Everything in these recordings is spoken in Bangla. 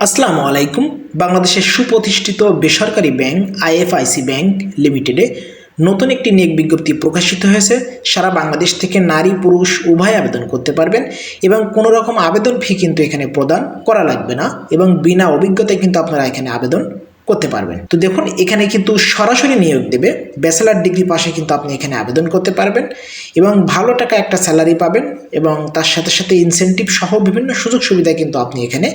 আসসালামু আলাইকুম। বাংলাদেশের সুপ্রতিষ্ঠিত বেসরকারি ব্যাংক আইএফআইসি ব্যাংক লিমিটেডে নতুন একটি নিয়োগ বিজ্ঞপ্তি প্রকাশিত হয়েছে। সারা বাংলাদেশ থেকে নারী, পুরুষ উভয় আবেদন করতে পারবেন এবং কোনো রকম আবেদন ফি কিন্তু এখানে প্রদান করা লাগবে না এবং বিনা অভিজ্ঞতায় কিন্তু আপনারা এখানে আবেদন করতে পারবেন। তো দেখুন, এখানে কিন্তু সরাসরি নিয়োগ দেবে। ব্যাচেলার ডিগ্রি পাশে কিন্তু আপনি এখানে আবেদন করতে পারবেন এবং ভালো টাকা একটা স্যালারি পাবেন এবং তার সাথে সাথে ইনসেন্টিভ সহ বিভিন্ন সুযোগ সুবিধা কিন্তু আপনি এখানে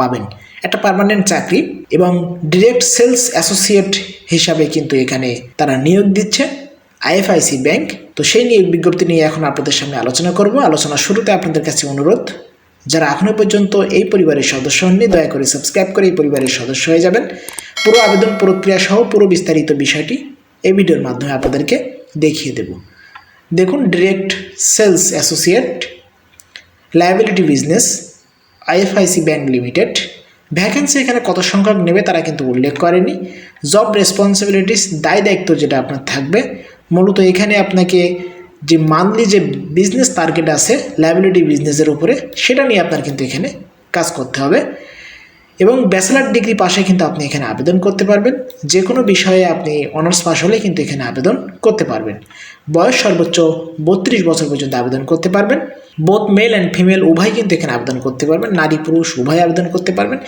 পাবেন। একটা পার্মানেন্ট চাকরি এবং ডিরেক্ট সেলস অ্যাসোসিয়েট হিসাবে কিন্তু এখানে তারা নিয়োগ দিচ্ছে আইএফআইসি ব্যাংক। তো সেই নিয়োগ বিজ্ঞপ্তি নিয়ে এখন আপনাদের সামনে আলোচনা করব। আলোচনা শুরুতে আপনাদের কাছে অনুরোধ, যারা এখনও পর্যন্ত এই পরিবারের সদস্য হননি, দয়া করে সাবস্ক্রাইব করে এই পরিবারের সদস্য হয়ে যাবেন। পুরো আবেদন প্রক্রিয়া সহ পুরো বিস্তারিত বিষয়টি এই ভিডিওর মাধ্যমে আপনাদেরকে দেখিয়ে দেব। দেখুন direct sales associate liability business IFIC bank limited. Vacancy এখানে কত সংখ্যক নেবে তারা কিন্তু উল্লেখ করেনি। জব রেসপন্সিবিলিটিস দায় দায়িত্ব যেটা আপনার থাকবে। মূলত এখানে আপনাকে যে মান্থলি যে বিজনেস টার্গেট আছে লাইবিলিটি বিজনেসের উপরে, সেটা নিয়ে আপনার কিন্তু এখানে কাজ করতে হবে। এবং ব্যাচেলার ডিগ্রি পাশে কিন্তু আপনি এখানে আবেদন করতে পারবেন। যে কোনো বিষয়ে আপনি অনার্স পাস হলে কিন্তু এখানে আবেদন করতে পারবেন। বয়স সর্বোচ্চ বত্রিশ বছর পর্যন্ত আবেদন করতে পারবেন। বোথ মেল অ্যান্ড ফিমেল উভয় কিন্তু এখানে আবেদন করতে পারবেন। নারী, পুরুষ উভয় আবেদন করতে পারবেন।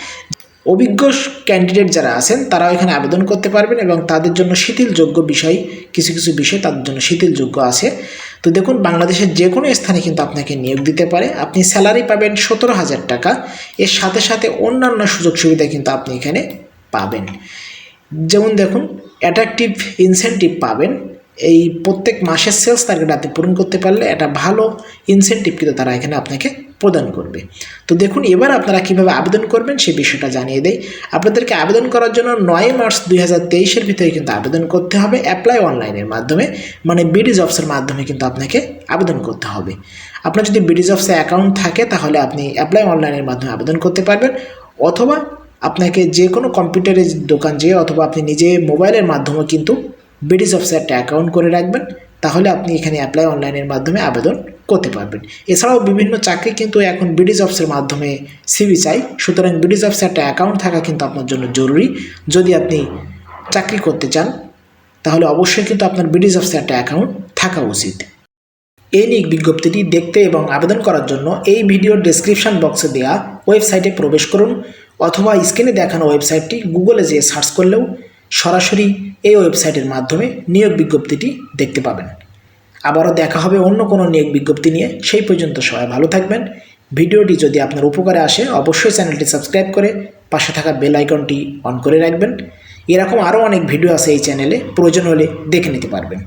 অভিজ্ঞ ক্যান্ডিডেট যারা আছেন, তারাও এখানে আবেদন করতে পারবেন এবং তাদের জন্য শিথিলযোগ্য বিষয়, কিছু কিছু বিষয় তাদের জন্য শিথিলযোগ্য আছে। তো দেখুন, বাংলাদেশের যে কোনো স্থানে কিন্তু আপনাকে নিয়োগ দিতে পারে। আপনি স্যালারি পাবেন সতেরো হাজার টাকা। এর সাথে সাথে অন্যান্য সুযোগ সুবিধা কিন্তু আপনি এখানে পাবেন। যেমন দেখুন অ্যাট্রাকটিভ ইনসেন্টিভ পাবেন। এই প্রত্যেক মাসের সেলস টার্গেট আপনি পূরণ করতে পারলে একটা ভালো ইনসেন্টিভ কিন্তু তারা এখানে আপনাকে প্রদান করবে। তো দেখুন, এবার আপনারা কীভাবে আবেদন করবেন সেই বিষয়টা জানিয়ে দেয় আপনাদেরকে আবেদন করার জন্য নয় মার্চ দুই হাজার তেইশের ভিতরে কিন্তু আবেদন করতে হবে অ্যাপ্লাই অনলাইনের মাধ্যমে। মানে বিডি জবসের মাধ্যমে কিন্তু আপনাকে আবেদন করতে হবে। আপনার যদি বিডি জবসে অ্যাকাউন্ট থাকে, তাহলে আপনি অ্যাপ্লাই অনলাইনের মাধ্যমে আবেদন করতে পারবেন। অথবা আপনাকে যে কোনো কম্পিউটারের দোকান যেয়ে অথবা আপনি নিজে মোবাইলের মাধ্যমে কিন্তু জবসে একটা অ্যাকাউন্ট করে রাখবেন, তাহলে আপনি এখানে অ্যাপ্লাই অনলাইনের মাধ্যমে আবেদন করতে পারবেন। এছাড়াও বিভিন্ন চাকরি কিন্তু এখন বিডি জবসের মাধ্যমে সিবি চাই, সুতরাং বিডি জবসে একটা অ্যাকাউন্ট থাকা কিন্তু আপনার জন্য জরুরি। যদি আপনি চাকরি করতে চান, তাহলে অবশ্যই কিন্তু আপনার জবসে একটা অ্যাকাউন্ট থাকা উচিত। এই নিয়োগ বিজ্ঞপ্তিটি দেখতে এবং আবেদন করার জন্য এই ভিডিওর ডেসক্রিপশন বক্সে দেওয়া ওয়েবসাইটে প্রবেশ করুন, অথবা স্ক্রিনে দেখানো ওয়েবসাইটটি গুগলে যেয়ে সার্চ করলেও সরাসরি এই ওয়েবসাইটের মাধ্যমে নিয়োগ বিজ্ঞপ্তিটি দেখতে পাবেন। আবারও দেখা হবে অন্য কোনো নিয়োগ বিজ্ঞপ্তি নিয়ে। সেই পর্যন্ত সবাই ভালো থাকবেন। ভিডিওটি যদি আপনার উপকারে আসে, অবশ্যই চ্যানেলটি সাবস্ক্রাইব করে পাশে থাকা বেল আইকনটি অন করে রাখবেন। এরকম আরও অনেক ভিডিও আছে এই চ্যানেলে। প্রয়োজন হলে দেখে নিতে পারবেন।